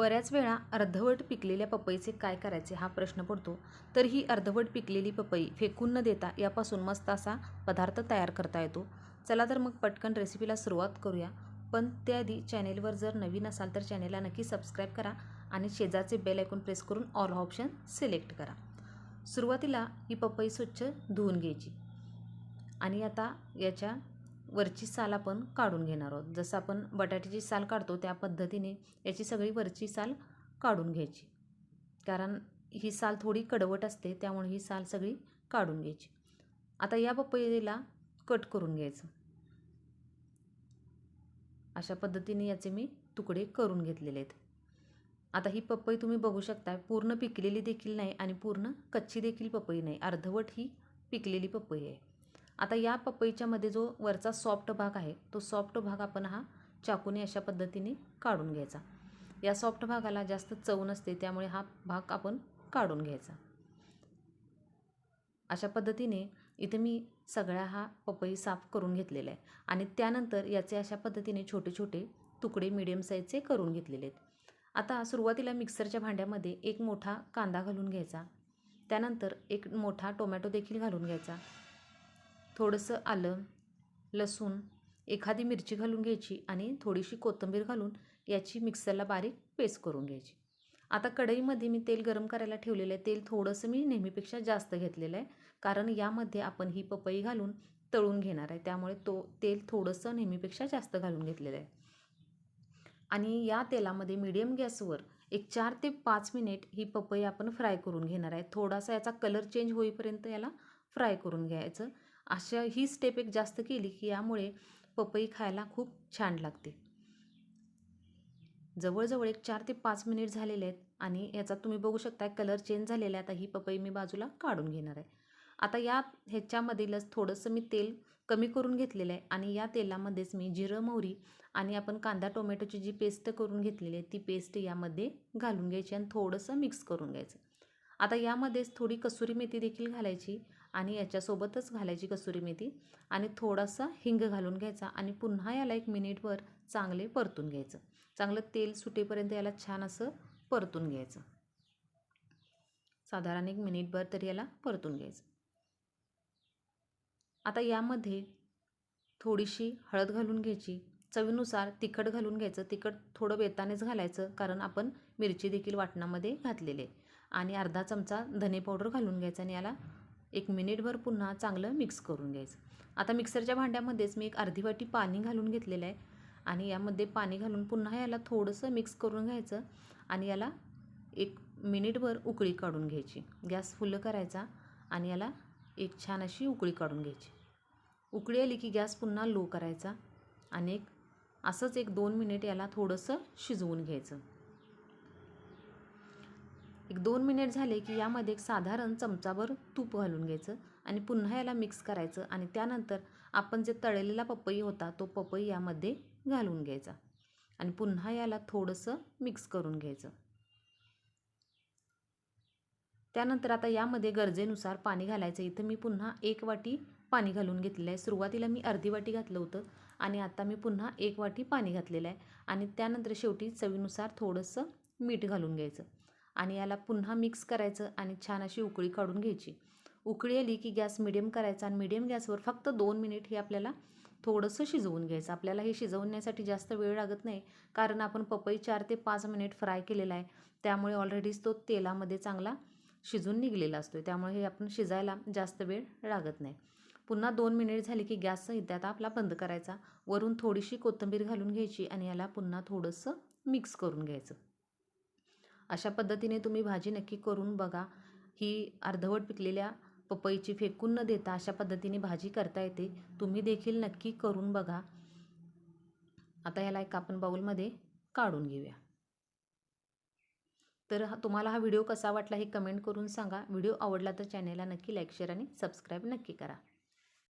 बऱ्याच वेळा अर्धवट पिकलेल्या पपईचे काय करायचे हा प्रश्न पडतो. तर ही अर्धवट पिकलेली पपई फेकून न देता यापासून मस्त असा पदार्थ तयार करता येतो. चला तर मग पटकन रेसिपीला सुरुवात करूया. पण त्याआधी चॅनेलवर जर नवीन असाल तर चॅनेलला नक्की सबस्क्राईब करा आणि शेजारचे बेल ऐकून प्रेस करून ऑल ऑप्शन सिलेक्ट करा. सुरुवातीला ही पपई स्वच्छ धुवून घ्यायची. आणि आता याच्या वरची साल आपण काढून घेणार आहोत. जसं आपण बटाट्याची साल काढतो त्या पद्धतीने याची सगळी वरची साल काढून घ्यायची. कारण ही साल थोडी कडवट असते त्यामुळे ही साल सगळी काढून घ्यायची. आता या पपईला कट करून घ्यायचं. अशा पद्धतीने याचे मी तुकडे करून घेतलेले आहेत. आता ही पपई तुम्ही बघू शकता पूर्ण पिकलेली देखील नाही आणि पूर्ण कच्ची देखील पपई नाही. अर्धवट ही पिकलेली पपई आहे. आता या पपईच्यामध्ये जो वरचा सॉफ्ट भाग आहे तो सॉफ्ट भाग आपण हा चाकूने अशा पद्धतीने काढून घ्यायचा. या सॉफ्ट भागाला जास्त चव नसते त्यामुळे हा भाग आपण काढून घ्यायचा. अशा पद्धतीने इथे मी सगळ्या हा पपई साफ करून घेतलेला आहे आणि त्यानंतर याचे अशा पद्धतीने छोटे छोटे तुकडे मिडियम साईजचे करून घेतलेले आहेत. आता सुरुवातीला मिक्सरच्या भांड्यामध्ये एक मोठा कांदा घालून घ्यायचा. त्यानंतर एक मोठा टोमॅटो देखील घालून घ्यायचा. थोडंसं आलं लसूण एखादी मिरची घालून घ्यायची आणि थोडीशी कोथिंबीर घालून याची मिक्सरला बारीक पेस्ट करून घ्यायची. आता कढईमध्ये मी तेल गरम करायला ठेवलेलं आहे. तेल थोडंसं मी नेहमीपेक्षा जास्त घेतलेलं आहे. कारण यामध्ये आपण ही पपई घालून तळून घेणार आहे. त्यामुळे तो तेल थोडंसं नेहमीपेक्षा जास्त घालून घेतलेलं आहे. आणि या तेलामध्ये मीडियम गॅसवर एक चार ते पाच मिनिट ही पपई आपण फ्राय करून घेणार आहे. थोडासा याचा कलर चेंज होईपर्यंत याला फ्राय करून घ्यायचं. अशा ही स्टेप एक जास्त केली की यामुळे पपई खायला खूप छान लागते. जवळजवळ एक चार ते पाच मिनिट झालेले आहेत आणि याचा तुम्ही बघू शकता कलर चेंज झालेला आहे. आता ही पपई मी बाजूला काढून घेणार आहे. आता या ह्याच्यामधीलच थोडंसं मी तेल कमी करून घेतलेलं आहे आणि या तेलामध्येच मी जिरं मोहरी आणि आपण कांदा टोमॅटोची जी पेस्ट करून घेतलेली आहे ती पेस्ट यामध्ये घालून घ्यायची आणि थोडंसं मिक्स करून घ्यायचं. आता यामध्येच थोडी कसुरी मेथी देखील घालायची. आणि याच्यासोबतच घालायची कसुरी मेथी आणि थोडासा हिंग घालून घ्यायचा आणि पुन्हा याला एक मिनिटभर चांगले परतून घ्यायचं. चांगलं तेल सुटेपर्यंत याला छान असं परतून घ्यायचं. साधारण एक मिनिटभर तरी याला परतून घ्यायचं. आता यामध्ये थोडीशी हळद घालून घ्यायची. चवीनुसार तिखट घालून घ्यायचं. तिखट थोडं बेतानेच घालायचं कारण आपण मिरची देखील वाटणामध्ये घातलेले आणि अर्धा चमचा धने पावडर घालून घ्यायचा आणि याला एक मिनिटभर पुन्हा चांगलं मिक्स करून घ्यायचं. आता मिक्सरच्या भांड्यामध्येच मी एक अर्धी वाटी पाणी घालून घेतलेलं आहे. आणि यामध्ये पाणी घालून पुन्हा याला थोडंसं मिक्स करून घ्यायचं. आणि याला एक मिनिटभर उकळी काढून घ्यायची. गॅस फुल्ल करायचा आणि याला एक छान अशी उकळी काढून घ्यायची. उकळी आली की गॅस पुन्हा लो करायचा. आणि एक असंच एक दोन मिनिट याला थोडंसं शिजवून घ्यायचं. एक दोन मिनिट झाले की यामध्ये एक साधारण चमचाभर तूप घालून घ्यायचं आणि पुन्हा याला मिक्स करायचं आणि त्यानंतर आपण जे तळलेला पपई होता तो पपई यामध्ये घालून घ्यायचा आणि पुन्हा याला थोडंसं मिक्स करून घ्यायचं. त्यानंतर आता यामध्ये गरजेनुसार पाणी घालायचं. इथं मी पुन्हा एक वाटी पाणी घालून घेतलेलं आहे. सुरुवातीला मी अर्धी वाटी घातलं होतं आणि आता मी पुन्हा एक वाटी पाणी घातलेलं आहे. आणि त्यानंतर शेवटी चवीनुसार थोडंसं मीठ घालून घ्यायचं. आणि याला पुन्हा मिक्स करायचं आणि छान अशी उकळी काढून घ्यायची. उकळी आली की गॅस मिडियम करायचा आणि मिडियम गॅसवर फक्त दोन मिनिट हे आपल्याला थोडंसं शिजवून घ्यायचं. आपल्याला हे शिजवण्यासाठी जास्त वेळ लागत नाही कारण आपण पपई चार ते पाच मिनिट फ्राय केलेला आहे. त्यामुळे ऑलरेडीच तो तेलामध्ये चांगला शिजून निघलेला असतो त्यामुळे हे आपण शिजायला जास्त वेळ लागत नाही. पुन्हा दोन मिनिट झाले की गॅस इथे आता आपला बंद करायचा. वरून थोडीशी कोथिंबीर घालून घ्यायची आणि याला पुन्हा थोडंसं मिक्स करून घ्यायचं. अशा पद्धतीने तुम्ही भाजी नक्की करून बघा. ही अर्धवट पिकलेल्या पपईची फेकून न देता अशा पद्धतीने भाजी करता येते. तुम्ही देखील नक्की करून बघा. आता ह्याला एक आपण बाऊलमध्ये काढून घेऊया. तर तुम्हाला हा व्हिडिओ कसा वाटला हे कमेंट करून सांगा. व्हिडिओ आवडला तर चॅनेलला नक्की लाईक शेअर आणि सबस्क्राईब नक्की करा.